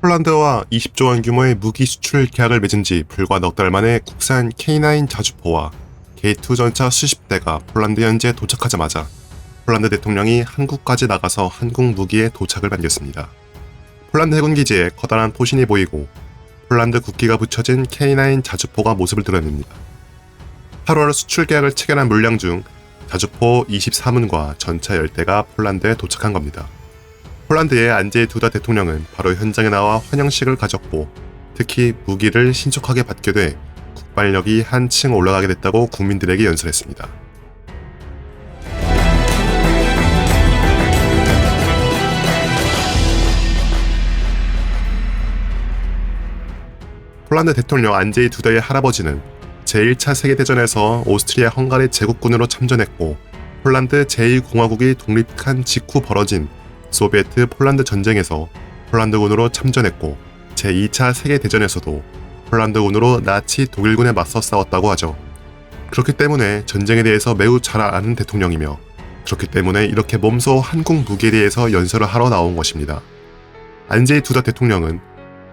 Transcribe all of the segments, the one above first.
폴란드와 20조 원 규모의 무기 수출 계약을 맺은 지 불과 넉 달 만에 국산 K9 자주포와 K2 전차 수십 대가 폴란드 현지에 도착하자마자 폴란드 대통령이 한국까지 나가서 한국 무기에 도착을 반겼습니다. 폴란드 해군 기지에 커다란 포신이 보이고 폴란드 국기가 붙여진 K9 자주포가 모습을 드러냅니다. 8월 수출 계약을 체결한 물량 중 자주포 24문과 전차 10대가 폴란드에 도착한 겁니다. 폴란드의 안제이 두다 대통령은 바로 현장에 나와 환영식을 가졌고 특히 무기를 신속하게 받게 돼 국발력이 한층 올라가게 됐다고 국민들에게 연설했습니다. 폴란드 대통령 안제이 두다의 할아버지는 제1차 세계대전에서 오스트리아 헝가리 제국군으로 참전했고 폴란드 제2공화국이 독립한 직후 벌어진 소비에트 폴란드 전쟁에서 폴란드군으로 참전했고 제2차 세계대전에서도 폴란드군으로 나치 독일군에 맞서 싸웠다고 하죠. 그렇기 때문에 전쟁에 대해서 매우 잘 아는 대통령이며 그렇기 때문에 이렇게 몸소 한국 무기에 대해서 연설을 하러 나온 것입니다. 안제이 두다 대통령은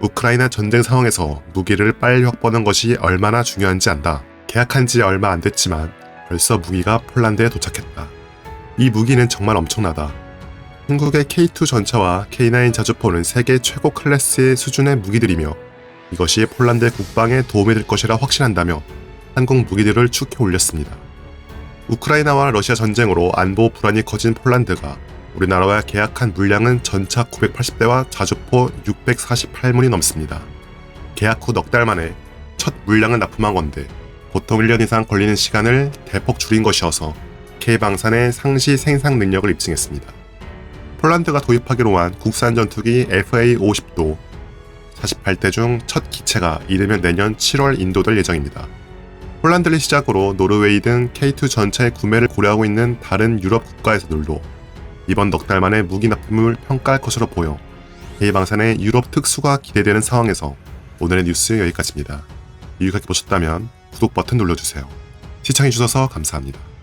우크라이나 전쟁 상황에서 무기를 빨리 확보하는 것이 얼마나 중요한지 안다. 계약한 지 얼마 안 됐지만 벌써 무기가 폴란드에 도착했다. 이 무기는 정말 엄청나다. 한국의 K2 전차와 K9 자주포는 세계 최고 클래스의 수준의 무기들이며 이것이 폴란드의 국방에 도움이 될 것이라 확신한다며 한국 무기들을 축해 올렸습니다. 우크라이나와 러시아 전쟁으로 안보 불안이 커진 폴란드가 우리나라와 계약한 물량은 전차 980대와 자주포 648문이 넘습니다. 계약 후 넉 달 만에 첫 물량을 납품한 건데 보통 1년 이상 걸리는 시간을 대폭 줄인 것이어서 K방산의 상시 생산 능력을 입증했습니다. 폴란드가 도입하기로 한 국산 전투기 FA-50도 48대 중 첫 기체가 이르면 내년 7월 인도될 예정입니다. 폴란드를 시작으로 노르웨이 등 K2 전차의 구매를 고려하고 있는 다른 유럽 국가에서들도 이번 넉 달 만에 무기 납품을 평가할 것으로 보여 K방산의 유럽 특수가 기대되는 상황에서 오늘의 뉴스 여기까지입니다. 유익하게 보셨다면 구독 버튼 눌러주세요. 시청해주셔서 감사합니다.